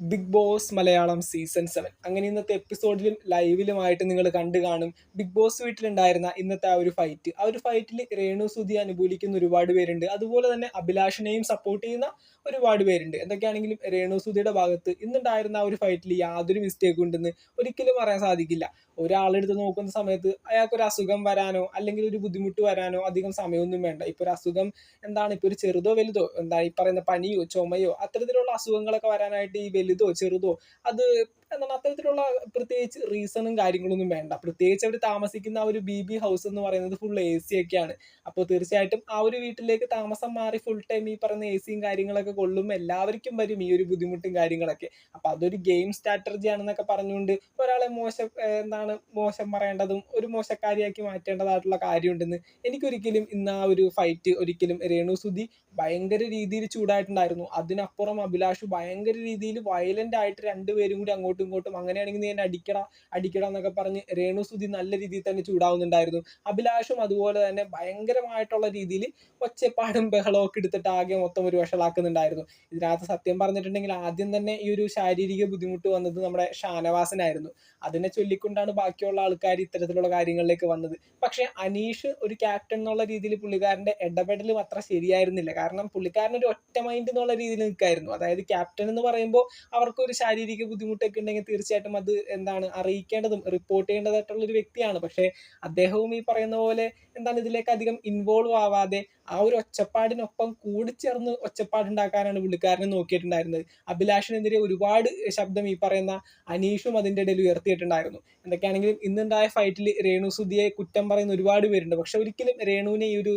Big boss Malayalam season seven അങ്ങനെ ഇന്നത്തെ എപ്പിസോഡിലും ലൈവിലുമായിട്ട് നിങ്ങൾ കണ്ടു കാണും. ബിഗ് ബോസ് വീട്ടിലുണ്ടായിരുന്ന ഇന്നത്തെ ആ ഒരു ഫൈറ്റ് ആ ഒരു ഫൈറ്റിൽ രേണു സുധി അനുകൂലിക്കുന്ന ഒരുപാട് പേരുണ്ട്. അതുപോലെ തന്നെ അഭിലാഷിനെയും സപ്പോർട്ട് ചെയ്യുന്ന ഒരുപാട് പേരുണ്ട്. എന്തൊക്കെയാണെങ്കിലും രേണു സുധിയുടെ ഭാഗത്ത് ഇന്നുണ്ടായിരുന്ന ആ ഒരു ഫൈറ്റിൽ യാതൊരു മിസ്റ്റേക്കും ഉണ്ടെന്ന് ഒരിക്കലും പറയാൻ സാധിക്കില്ല. ഒരാളെടുത്ത് നോക്കുന്ന സമയത്ത് അയാൾക്ക് ഒരു അസുഖം വരാനോ അല്ലെങ്കിൽ ഒരു ബുദ്ധിമുട്ട് വരാനോ അധികം സമയമൊന്നും വേണ്ട. ഇപ്പോൾ ഒരു അസുഖം എന്താണ്? ഇപ്പോൾ ഒരു ചെറുതോ വലുതോ എന്താ ഈ പറയുന്ന പനിയോ ചുമയോ അത്തരത്തിലുള്ള അസുഖങ്ങളൊക്കെ വരാനായിട്ട് ഈ വലുതോ ചെറുതോ അത് എന്താണ് അത്തരത്തിലുള്ള പ്രത്യേകിച്ച് റീസണും കാര്യങ്ങളൊന്നും വേണ്ട. പ്രത്യേകിച്ച് അവർ താമസിക്കുന്ന ആ ഒരു ബി ബി ഹൗസ് എന്ന് പറയുന്നത് ഫുൾ എ സി ഒക്കെയാണ്. അപ്പോൾ തീർച്ചയായിട്ടും ആ ഒരു വീട്ടിലേക്ക് താമസം മാറി ഫുൾ ടൈം ഈ പറയുന്ന എ സിയും കാര്യങ്ങളൊക്കെ കൊള്ളും. എല്ലാവർക്കും വരും ഈ ഒരു ബുദ്ധിമുട്ടും കാര്യങ്ങളൊക്കെ. അപ്പോൾ അതൊരു ഗെയിം സ്ട്രാറ്റജി ആണെന്നൊക്കെ പറഞ്ഞുകൊണ്ട് ഒരാളെ മോശം എന്താണ് മോശം പറയേണ്ടതും ഒരു മോശക്കാരിയാക്കി മാറ്റേണ്ടതായിട്ടുള്ള കാര്യമുണ്ടെന്ന് എനിക്കൊരിക്കലും ഇന്ന് ആ ഒരു ഫൈറ്റ് ഒരിക്കലും രേണു സുധി ഭയങ്കര രീതിയിൽ ചൂടായിട്ടുണ്ടായിരുന്നു. അതിനപ്പുറം അഭിലാഷ് ഭയങ്കര രീതിയിൽ വയലന്റ് ആയിട്ട് രണ്ടുപേരും കൂടി അങ്ങോട്ടും ഇങ്ങോട്ടും അങ്ങനെയാണെങ്കിൽ നീ എന്നെ അടിക്കട അടിക്കട എന്നൊക്കെ പറഞ്ഞ് രേണു സുധി നല്ല രീതിയിൽ തന്നെ ചൂടാവുന്നുണ്ടായിരുന്നു. അഭിലാഷും അതുപോലെ തന്നെ ഭയങ്കരമായിട്ടുള്ള രീതിയിൽ ഒച്ചപ്പാടും ബഹളവും ഒക്കെ എടുത്തിട്ട് ആകെ മൊത്തം ഒരു വഷളാക്കുന്നുണ്ടായിരുന്നു. ഇതിനകത്ത് സത്യം പറഞ്ഞിട്ടുണ്ടെങ്കിൽ ആദ്യം തന്നെ ഈ ഒരു ശാരീരിക ബുദ്ധിമുട്ട് വന്നത് നമ്മുടെ ഷാനവാസനായിരുന്നു. അതിനെ ചൊല്ലിക്കൊണ്ടാണ് ബാക്കിയുള്ള ആൾക്കാർ ഇത്തരത്തിലുള്ള കാര്യങ്ങളിലേക്ക് വന്നത്. പക്ഷേ അനീഷ് ഒരു ക്യാപ്റ്റൻ എന്നുള്ള രീതിയിൽ പുള്ളിക്കാരന്റെ ഇടപെടലും അത്ര ശരിയായിരുന്നില്ല. കാരണം പുള്ളിക്കാരൻ ഒരു ഒറ്റ മൈൻഡ് എന്നുള്ള രീതിയിൽ നിൽക്കായിരുന്നു. അതായത് ക്യാപ്റ്റൻ എന്ന് പറയുമ്പോൾ അവർക്ക് ഒരു ശാരീരിക ബുദ്ധിമുട്ടൊക്കെ ഉണ്ടെങ്കിൽ തീർച്ചയായിട്ടും അത് എന്താണ് അറിയിക്കേണ്ടതും റിപ്പോർട്ട് ചെയ്യേണ്ടതായിട്ടുള്ള ഒരു വ്യക്തിയാണ്. പക്ഷേ അദ്ദേഹവും ഈ പറയുന്ന പോലെ എന്താണ് ഇതിലേക്ക് അധികം ഇൻവോൾവ് ആവാതെ ആ ഒരു ഒച്ചപ്പാടിനൊപ്പം കൂടി കൂടിച്ചേർന്ന് ഒച്ചപ്പാടുണ്ടാക്കാനാണ് പുള്ളിക്കാരനെ നോക്കിയിട്ടുണ്ടായിരുന്നത്. അഭിലാഷിനെതിരെ ഒരുപാട് ശബ്ദം ഈ പറയുന്ന അനീഷും അതിന്റെ ഇടയിൽ ഉയർത്തിയിട്ടുണ്ടായിരുന്നു. എന്തൊക്കെയാണെങ്കിലും ഇന്നുണ്ടായ ഫൈറ്റിൽ രേണു സുധിയെ കുറ്റം പറയുന്ന ഒരുപാട് പേരുണ്ട്. പക്ഷെ ഒരിക്കലും രേണുവിനെ ഈ ഒരു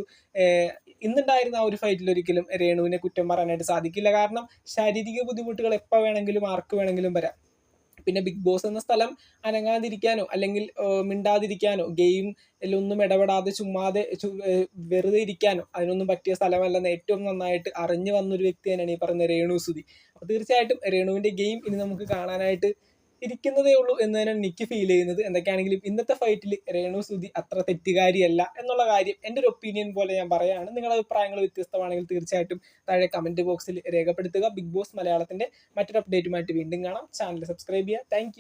ഇന്നുണ്ടായിരുന്ന ആ ഒരു ഫൈറ്റിൽ ഒരിക്കലും രേണുവിനെ കുറ്റം പറയാനായിട്ട് സാധിക്കില്ല. കാരണം ശാരീരിക ബുദ്ധിമുട്ടുകൾ എപ്പോൾ വേണമെങ്കിലും ആർക്ക് വേണമെങ്കിലും വരാം. പിന്നെ ബിഗ് ബോസ് എന്ന സ്ഥലം അനങ്ങാതിരിക്കാനോ അല്ലെങ്കിൽ മിണ്ടാതിരിക്കാനോ ഗെയിം ഒന്നും ഇടപെടാതെ ചുമ്മാതെ വെറുതെ ഇരിക്കാനോ അതിനൊന്നും പറ്റിയ സ്ഥലമല്ലെന്ന് ഏറ്റവും നന്നായിട്ട് അറിഞ്ഞു വന്നൊരു വ്യക്തി തന്നെയാണ് ഈ പറയുന്ന രേണു സുധി. അപ്പോൾ തീർച്ചയായിട്ടും രേണുവിന്റെ ഗെയിം ഇനി നമുക്ക് കാണാനായിട്ട് ഇരിക്കുന്നതേ ഉള്ളൂ എന്ന് തന്നെയാണ് എനിക്ക് ഫീൽ ചെയ്യുന്നത്. എന്തൊക്കെയാണെങ്കിലും ഇന്നത്തെ ഫൈറ്റിൽ രേണു സുധി അത്ര തെറ്റുകാരിയല്ല എന്നുള്ള കാര്യം എന്റെ ഒരു ഒപ്പീനിയൻ പോലെ ഞാൻ പറയുകയാണ് നിങ്ങളുടെ അഭിപ്രായങ്ങൾ വ്യത്യസ്തമാണെങ്കിൽ തീർച്ചയായിട്ടും താഴെ കമന്റ് ബോക്സിൽ രേഖപ്പെടുത്തുക. ബിഗ് ബോസ് മലയാളത്തിന്റെ മറ്റൊരു അപ്ഡേറ്റുമായിട്ട് വീണ്ടും കാണാം. ചാനൽ സബ്സ്ക്രൈബ് ചെയ്യുക. താങ്ക്